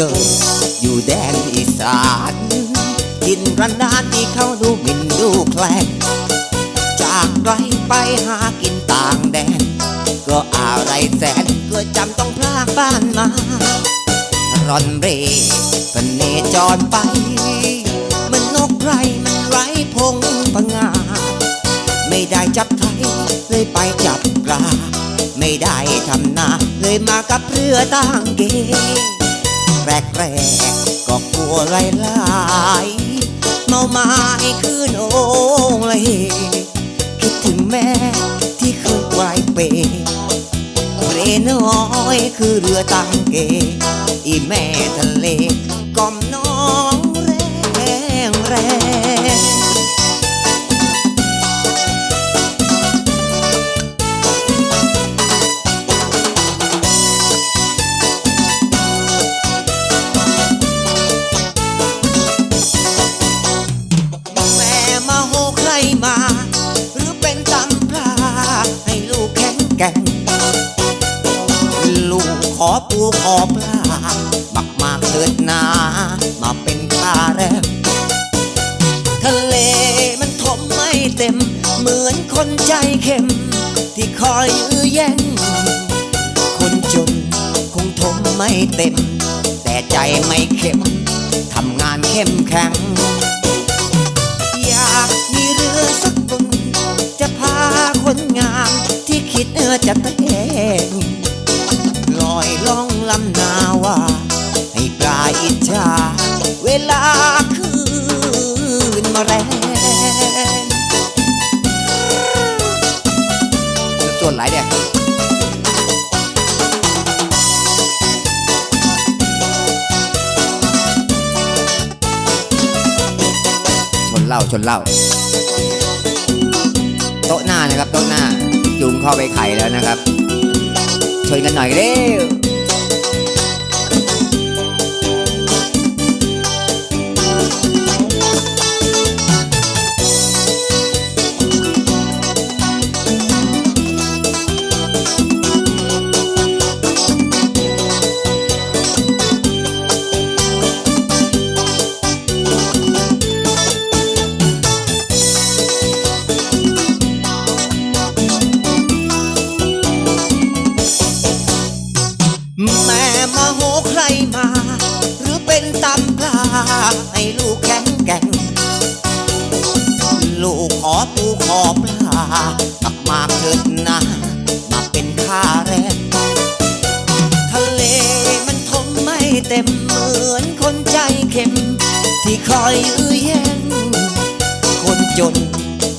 เกิดอยู่แดนอีสานกินรันดานที่เขาดูหมิ่นดูแคลนจากไรไปหากินต่างแดน ก็อะไรแสนก็จำต้องพลากบ้านมา ร่อนเร่พเนจรไป มันนกไรมันไรพงพงา ไม่ได้จับไทยเลยไปจับปลา ไม่ได้ทำนาเลยมากับเรือต่างเก แรกแรกๆก็กลัวไหลไหลเมาไม้คืนโอ่งเลยคิดถึงแม่ที่เคยไกวเปเรน้อยคือเรือตังเกอีแม่ทะ แกง ลูกขอปูขอปลาบักมากเถิดนา มาเป็นค่าแรงทะเลมันทมไม่เต็ม เหมือนคนใจเข้ม ที่คอยยื้อแย่ง คนจนคงทมไม่เต็ม แต่ใจไม่เข้มทำงานเข้มแข็งอยากมีเรือสักบนจะพาคนงาม คิดเออจะแต่งลอยล่องลำนาว่าให้ปลาอิจฉาเวลาคืนมาแรงส่วนหลายเดียชนเหล่าชนเหล่าโต๊ะหน้านะครับโต๊ะหน้า จุงเข้าไปไข่แล้วนะครับชนกันหน่อยเร็ว ให้ลูกแข็งแกร่ง ลูกขอปูขอปลาตักมาเถิดนะ มาเป็นค่าแรงทะเลมันทมไม่เต็มเหมือนคนใจเข้มที่คอยยื้อแย่งคนจน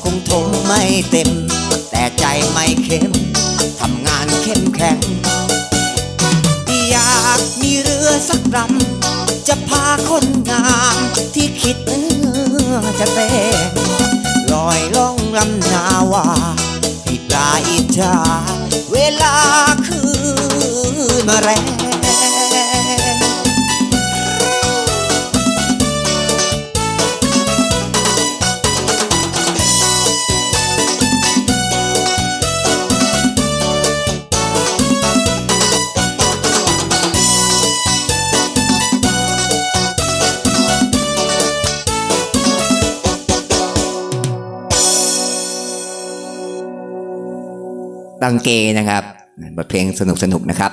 คงทมไม่เต็ม แต่ใจไม่เข้มทำงานเข้มแข็ง อยากมีเรือสักลำ จะพาคนงามที่คิดเออจะแต่งลอยล่องลำนาว่าให้ปลาอิจฉาเวลาคืนมาแรง ตังเกนะครับบทเพลงสนุกสนุกนะครับ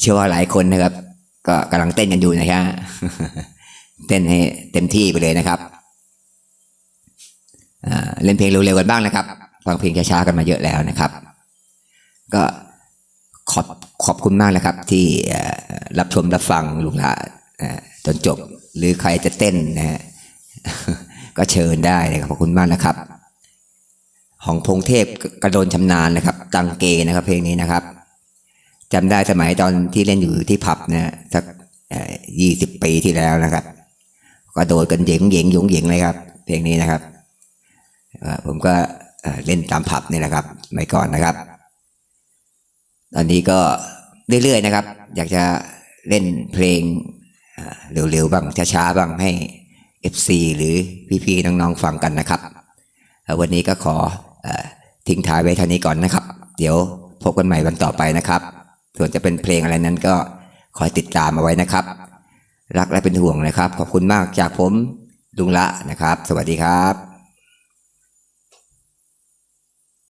เชื่อว่าหลายคนนะครับ ก็กำลังเต้นกันอยู่นะครับเต้นให้เต็มที่ไปเลยนะครับเล่นเพลงเร็วๆกันบ้างนะครับฟังเพลงช้าๆกันมาเยอะแล้วนะครับ ก็ขอบขอบคุณมากนะครับ ที่รับชมรับฟังลุงละจนจบ หรือใครจะเต้นนะฮะก็เชิญได้นะครับขอบคุณมากนะครับ ของพงเทพกระโดนชำนาญนะครับ ตังเกนะครับ เพลงนี้นะครับจำได้สมัยตอนที่เล่นอยู่ที่ผับนะสักยี่สิบปีที่แล้วนะครับก็โดดกันเหยงเหยงหยงเหยงเลยครับ เพลงนี้นะครับผมก็เล่นตามผับนี่แหละครับสมัยก่อนนะครับ ตอนนี้ก็เรื่อยๆนะครับ อยากจะเล่นเพลงเร็วๆบ้างช้าๆบ้างให้ FC หรือพี่ๆน้องๆฟังกันนะครับ วันนี้ก็ขอ ทิ้งท้ายไว้เท่านี้ก่อนนะครับ เดี๋ยวพบกันใหม่วันต่อไปนะครับ ส่วนจะเป็นเพลงอะไรนั้นก็คอยติดตามเอาไว้นะครับ รักและเป็นห่วงนะครับ ขอบคุณมากจากผมลุงละนะครับ สวัสดีครับ